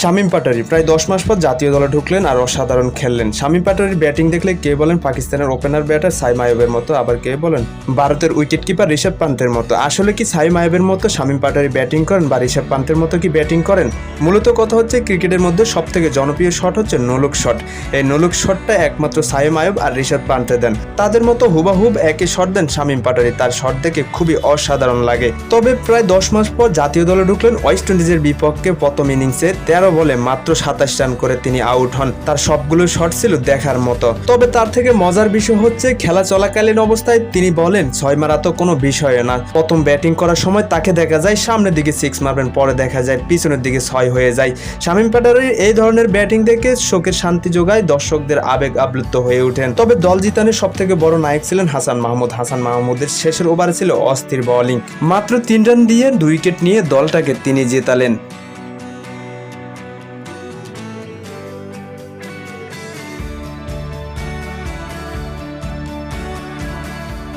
শামীম পাটারি। প্রায় দশ মাস পর জাতীয় দলে ঢুকলেন আর অসাধারণ খেললেন। শামীম পাটারির ব্যাটিং দেখলে কে বলেন পাকিস্তানের ওপেনার ব্যাটার সাইম আয়বের মতো, আবার কে বলেন ভারতের উইকেট কিপার ঋষভ পান্তের মতো। আসলে কি সাইম আয়বের মতো শামীম পাটারি ব্যাটিং করেন বা ঋষভ পান্তের মতো কি ব্যাটিং করেন? মূলত কথা হচ্ছে ক্রিকেটের মধ্যে সব থেকে জনপ্রিয় শট হচ্ছে নোলুক শট। এই নোলুক শটটা একমাত্র সাইম আয়ব আর ঋষভ পান্তে দেন। তাদের মতো হুবাহুব একই শট দেন শামীম পাটারি। তার শট দেখে খুবই অসাধারণ লাগে। তবে প্রায় দশ মাস পর জাতীয় দলে ঢুকলেন ওয়েস্ট ইন্ডিজের বিপক্ষে প্রথম ইনিংসে তেরো বলে মাত্র সাতাশ রান করে তিনি আউট হন। তার সবগুলো শট ছিল দেখার মতো। তবে তার থেকে মজার বিষয় হচ্ছে, খেলা চলাকালীন অবস্থায় তিনি বলেন, ছয় মারা তো কোনো বিষয় না। প্রথম ব্যাটিং করার সময় তাকে দেখা যায়, সামনের দিকে সিক্স মারবেন, পরে দেখা যায় পিছনের দিকে ছয় হয়ে যায়। শামীম পাটারির এই ধরনের ব্যাটিং দেখে শোকের শান্তি যোগায় দর্শকদের আবেগ আপ্লুত হয়ে ওঠেন। তবে দল জিতানের সব থেকে বড় নায়ক ছিলেন হাসান মাহমুদ। হাসান মাহমুদের শেষের ওভারে ছিল অস্থির বোলিং মাত্র তিন রান দিয়ে দুই উইকেট নিয়ে দলটাকে তিনি জেতালেন।